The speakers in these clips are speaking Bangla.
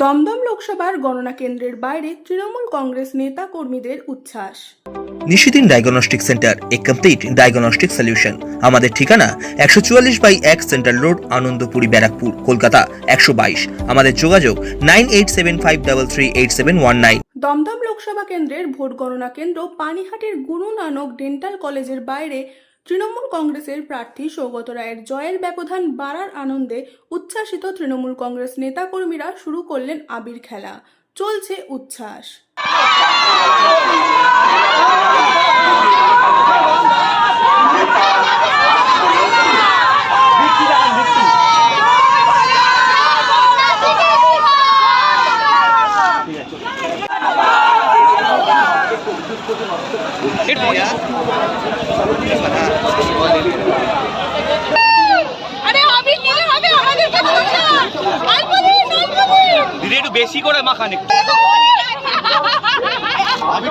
দমদম লোকসভার গণনা কেন্দ্রের বাইরে তৃণমূল কংগ্রেস নেতা কর্মীদের উচ্ছ্বাস। নিশিদিন ডায়াগনস্টিক সেন্টার এ কমপ্লিট ডায়াগনস্টিক সলিউশন। আমাদের ঠিকানা একশো চুয়াল্লিশ বাই এক সেন্ট্রাল রোড আনন্দপুরি ব্যারাকপুর কলকাতা একশো বাইশ। আমাদের যোগাযোগ nine eight seven five double three eight seven one nine. Dum Dum Lok Sabha কেন্দ্রের ভোট গণনা কেন্দ্র পানিহাটির গুরু নানক ডেন্টাল কলেজের বাইরে তৃণমূল কংগ্রেসের প্রার্থী সৌগত রায়ের জয়ের ব্যবধান বাড়ার আনন্দে উচ্ছ্বাসিত তৃণমূল কংগ্রেস নেতাকর্মীরা শুরু করলেন আবির খেলা। চলছে উচ্ছ্বাস। অল্প দিন দিদি একটু বেশি করে মাখান একটু। আমাদের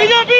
ಬಿಜೆಪಿ